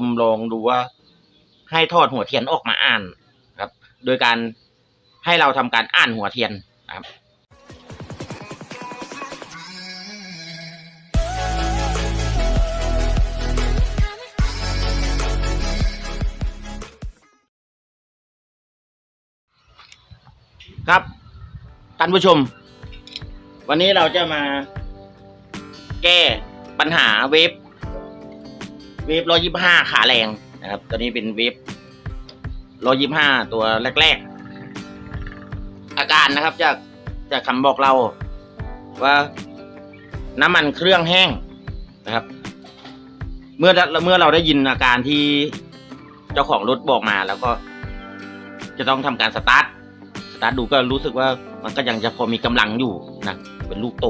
ผมลองดูว่า ให้ทอดหัวเทียนออกมาอ่านครับ โดยการให้เราทำการอ่านหัวเทียนนะครับครับท่านผู้ชม วันนี้เราจะมาแก้ปัญหาเวฟ เวฟร้อยี่ห้าขาแรงนะครับ ตัวนี้เป็นเวฟร้อยี่ห้าตัวแรก ๆ อาการนะครับจากจากคำบอกเราว่าน้ำมันเครื่องแห้งนะครับ เมื่อเมื่อเราได้ยินอาการที่เจ้าของรถบอกมาแล้วก็จะต้องทำการสตาร์ทสตาร์ทดูก็รู้สึกว่ามันก็ยังจะพอมีกำลังอยู่นะเป็นลูกโต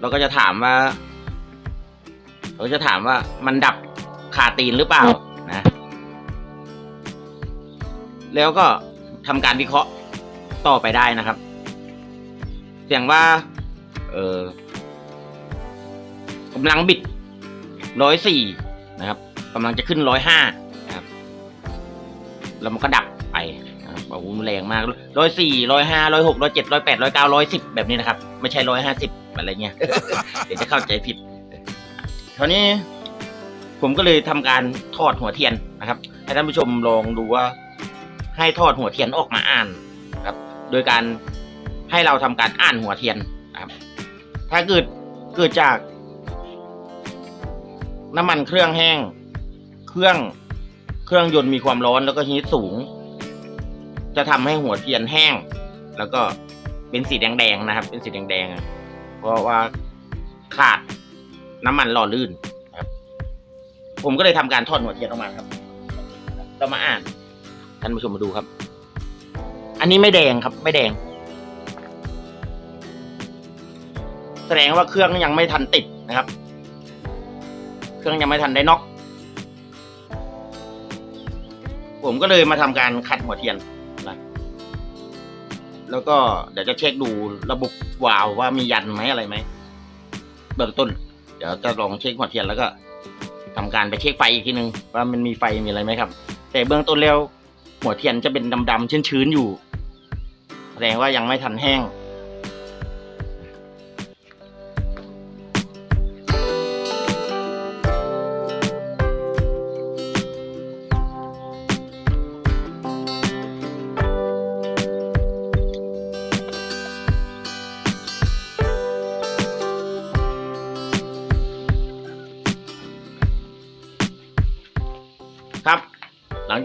เราก็จะถามว่า เราก็จะถามว่ามันดับคาตีนหรือเปล่านะ แล้วก็ทำการวิเคราะห์ต่อไปได้นะครับ เสียงว่า เออกำลังบิดร้อยสี่นะครับกำลังจะขึ้นร้อยห้านะครับ แล้วมันก็ดับไปนะครับโอ้โหแรงมากร้อยสี่ร้อยห้าร้อยหกร้อยเจ็ดร้อยแปดร้อยเก้าร้อยสิบแบบนี้นะครับ ไม่ใช่ร้อยห้าสิบอะไรเงี้ย เดี๋ยวจะเข้าใจผิด คราวนี้ผมก็เลยทำการทอดหัวเทียนนะครับ ให้ท่านผู้ชมลองดูว่า ให้ทอดหัวเทียนออกมาอ่านนะครับ โดยการให้เราทำการอ่านหัวเทียนนะครับ ถ้าเกิดเกิดจาก น้ำมันเครื่องแห้ง เครื่องเครื่องยนต์มีความร้อนแล้วก็ฮีทสูง จะทำให้หัวเทียนแห้ง แล้วก็เป็นสีแดงๆนะครับ เป็นสีแดงๆเพราะว่าขาด น้ำมันหล่อลื่นครับ ผมก็เลยทำการทอดหัวเทียนออกมาครับ เรามาอ่านท่านผู้ชมมาดูครับ อันนี้ไม่แดงครับ ไม่แดง แสดงว่าเครื่องยังไม่ทันติดนะครับ เครื่องยังไม่ทันได้น็อกผมก็เลยมาทำการขัดหัวเทียนนะแล้วก็เดี๋ยวจะเช็คดูระบบวาล์วว่ามียันไหมอะไรไหมเบื้องต้น เดี๋ยวจะลองเช็คหัวเทียนแล้วก็ทำการไปเช็คไฟอีกทีนึงว่ามันมีไฟมีอะไรไหมครับ แต่เบื้องต้นแล้วหัวเทียนจะเป็นดำๆชื้นๆอยู่ แสดงว่ายังไม่ทันแห้ง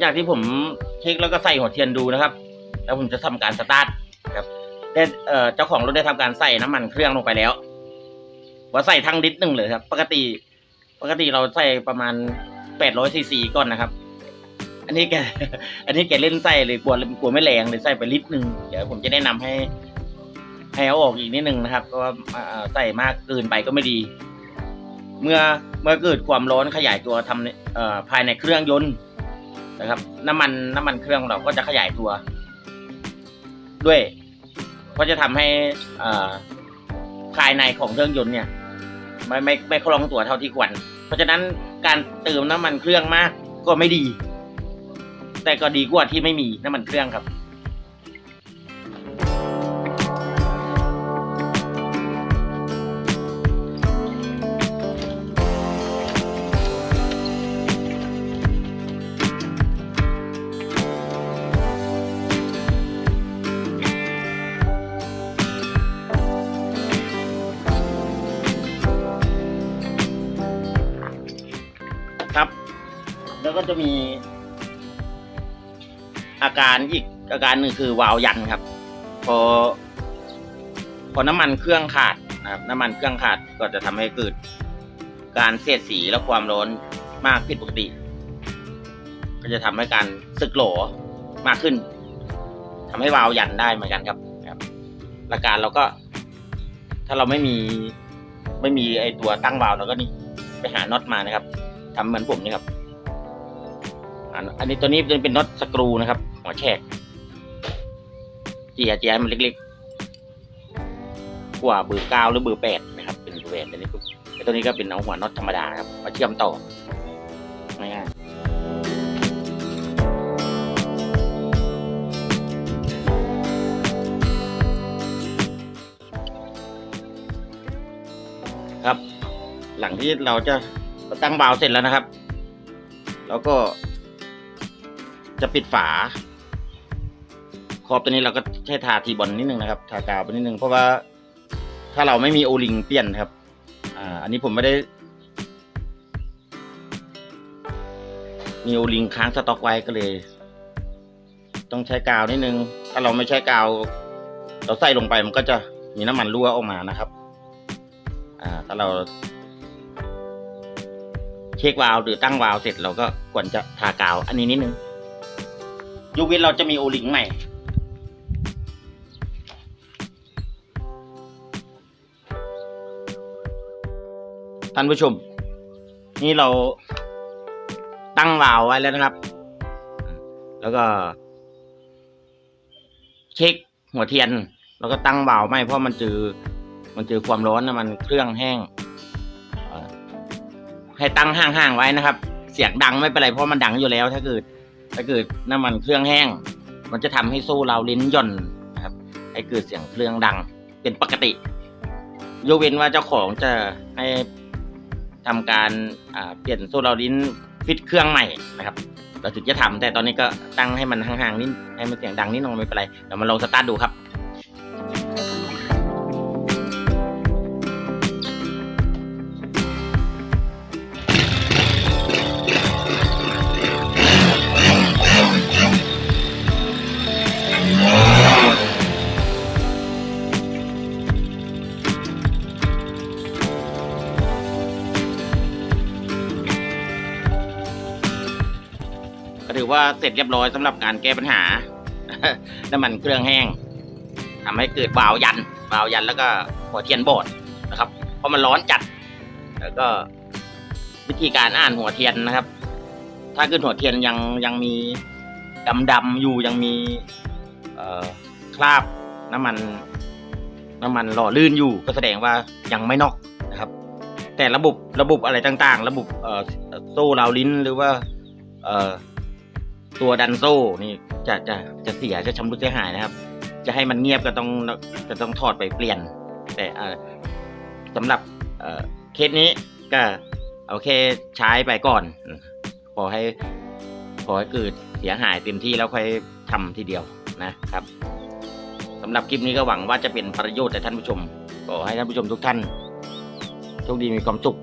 จากที่ผมเช็คแล้วก็ใส่หัวเทียนดูนะครับ แล้วผมจะทำการสตาร์ทครับแต่เจ้าของรถได้ทำการใส่น้ำมันเครื่องลงไปแล้ว ว่าใส่ทั้งลิตรหนึ่งเลยครับ ปกติ ปกติเราใส่ประมาณแปดร้อยซีซีก่อนนะครับ อันนี้แกอันนี้แกเล่นใส่เลยกลัวกลัวไม่แรงเลยใส่ไปลิตรหนึ่งเดี๋ยวผมจะแนะนำให้ให้เอาออกอีกนิดนึงนะครับเพราะว่าใส่มากเกินไปก็ไม่ดี เมื่อเมื่อเกิดความร้อนขยายตัวทำในภายในเครื่องยนต์ นะครับ น้ำมันน้ำมันเครื่องเราก็จะขยายตัว ด้วยก็จะทำให้ภายในของเครื่องยนต์เนี่ย ไม่ไม่ไม่คล่องตัวเท่าที่ควร เพราะฉะนั้นการเติมน้ำมันเครื่องมากก็ไม่ดี แต่ก็ดีกว่าที่ไม่มีน้ำมันเครื่องครับ ก็จะมี อาการอีกอาการหนึ่งคือวาล์วยันครับ พอ พอน้ำมันเครื่องขาดนะครับน้ำมันเครื่องขาดก็จะทำให้เกิด การเสียดสีและความร้อนมากผิดปกติ ก็จะทำให้การสึกหลอมากขึ้นทำให้วาล์วยันได้เหมือนกันครับครับหลักการเราก็ ถ้าเราไม่มีไม่มีไอตัวตั้งวาล์วเราก็นี่ไปหาน็อตมานะครับทำเหมือนผมนี่ครับ อันอันนี้ตัวนี้เป็นน็อตสกรูนะครับ หัวแฉกเจียเจียมันเล็กๆ กว่าเบอร์เก้าหรือเบอร์แปดนะครับ เป็นเบอร์แปดอันนี้ตัวนี้ก็เป็นเอาหัวน็อตธรรมดาครับมาเชื่อมต่อง่ายๆครับ หลังที่เราจะตั้งบาวเสร็จแล้วนะครับ แล้วก็ จะปิดฝา ขอบตัวนี้เราก็ใช้ทาทีบอลนิดนึงนะครับ ทากาวไปนิดนึงเพราะว่าถ้าเราไม่มีโอลิงเปลี่ยนครับ อ่า อันนี้ผมไม่ได้ มีโอลิงค้างสต็อกไว้ก็เลย ต้องใช้กาวนิดนึง ถ้าเราไม่ใช้กาว เราใส่ลงไปมันก็จะมีน้ำมันรั่วออกมานะครับ อ่า ถ้าเราเช็ควาล์วหรือตั้งวาล์วเสร็จเราก็ควรจะทากาวอันนี้นิดนึง ยกเว้นเราจะมีโอลิงใหม่ ท่านผู้ชม นี่เราตั้งวาล์วไว้แล้วนะครับ แล้วก็ เช็คหัวเทียน แล้วก็ตั้งวาล์วไม่เพราะมันเจอมันเจอความร้อนนะมันเครื่องแห้งให้ตั้งห่างๆไว้นะครับ เสียงดังไม่เป็นไรเพราะมันดังอยู่แล้วถ้าเกิด ถ้าเกิดน้ำมันเครื่องแห้ง มันจะทำให้โซ่เราลิ้นหย่อนนะครับ ให้เกิดเสียงเครื่องดังเป็นปกติ ยกเว้นว่าเจ้าของจะให้ทำการเปลี่ยนโซ่เราลิ้นฟิตเครื่องใหม่นะครับ เราถึงจะทำแต่ตอนนี้ก็ตั้งให้มันห่างๆนิดให้มันเสียงดังนิดหน่อยไม่เป็นไรเดี๋ยวมาลองสตาร์ทดูครับ ว่าเสร็จเรียบร้อยสำหรับการแก้ปัญหา น้ำมันเครื่องแห้งทำให้เกิดวาวยันวาวยันแล้วก็หัวเทียนบอดนะครับ เพราะมันร้อนจัด แล้วก็วิธีการอ่านหัวเทียนนะครับ ถ้าเกิดหัวเทียนยังยังมีดำดำอยู่ยังมีคราบน้ำมันน้ำมันหล่อลื่นอยู่ก็แสดงว่ายังไม่นอกนะครับ แต่ระบบระบบอะไรต่างๆ ระบบโซ่ราวลิ้นหรือว่า เอ่อ ตัวดันโซ่นี่จะจะจะเสียจะชำรุดเสียหายนะครับ จะให้มันเงียบก็ต้องจะต้องถอดไปเปลี่ยน แต่สำหรับเเคสนี้ก็โอเคใช้ไปก่อนอืมขอให้ขอให้เกิดเสียหายเต็มที่แล้วค่อยทำทีเดียวนะครับสำหรับคลิปนี้ก็หวังว่าจะเป็นประโยชน์แก่ท่านผู้ชมขอให้ท่านผู้ชมทุกท่านโชคดีมีความสุข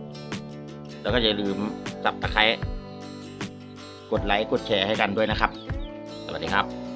แล้วก็อย่าลืมสับตะไคร้ กดไลค์กดแชร์ให้กันด้วยนะครับ สวัสดีครับ